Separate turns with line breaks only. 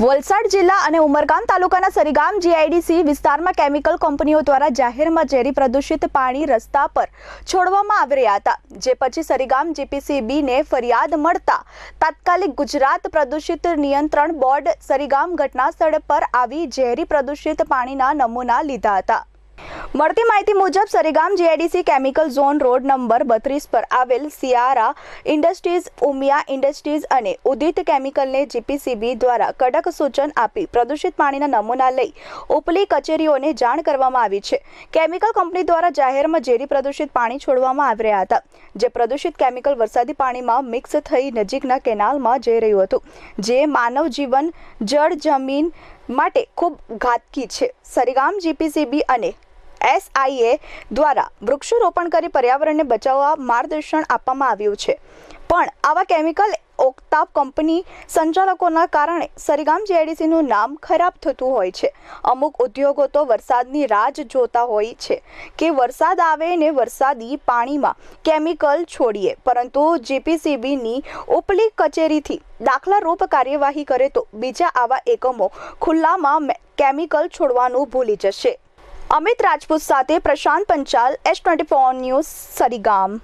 વલસાડ જિલ્લા અને ઉમરગામ તાલુકાના સરીગામ જીઆઈડીસી વિસ્તારમાં કેમિકલ કંપનીઓ દ્વારા જાહેરમાં ઝેરી પ્રદૂષિત પાણી રસ્તા પર છોડવામાં આવી રહ્યા હતા, જે પછી સરીગામ જીપીસીબીને ફરિયાદ મળતા તાત્કાલિક ગુજરાત પ્રદૂષિત નિયંત્રણ બોર્ડ સરીગામ ઘટનાસ્થળ પર આવી ઝેરી પ્રદૂષિત પાણીના નમૂના લીધા હતા. મળતી માહિતી મુજબ Sarigam G I D C chemical zone road number બત્રીસ પર આવેલ સિયારા ઇન્ડસ્ટ્રીઝ, ઉમિયા ઇન્ડસ્ટ્રીઝ અને ઉદિત કેમિકલને જીપીસીબી દ્વારા કડક સૂચન આપી પ્રદૂષિત પાણીના નમૂના લઈ ઉપલી કચેરીઓને જાણ કરવામાં આવી છે. કેમિકલ કંપની દ્વારા જાહેરમાં ઝેરી પ્રદૂષિત પાણી છોડવામાં આવી રહ્યા હતા, જે પ્રદૂષિત કેમિકલ વરસાદી પાણીમાં મિક્સ થઈ નજીકના કેનાલમાં જઈ રહ્યું હતું, જે માનવ જીવન, જળ જમીન માટે ખૂબ ઘાતકી છે. સરીગામ જીપીસીબી અને એસઆઈએ દ્વારા વૃક્ષારોપણ કરી પર્યાવરણને બચાવવા માર્ગદર્શન આપવામાં આવ્યું છે. પણ આવા કેમિકલ ઓક્તાપ કંપની સંચાલકોના કારણે સરીગામ જીઆઈડીસીનું નામ ખરાબ થતું હોય છે. અમુક ઉદ્યોગો તો વરસાદની રાહ જોતા હોય છે કે વરસાદ આવે ને વરસાદી પાણીમાં કેમિકલ છોડીએ, પરંતુ જીપીસીબીની ઉપલી કચેરીથી દાખલા રૂપ કાર્યવાહી કરે તો બીજા આવા એકમો ખુલ્લામાં કેમિકલ છોડવાનું ભૂલી જશે. અમિત રાજપૂત સાથે Prashant Panchal S twenty four news Sarigam.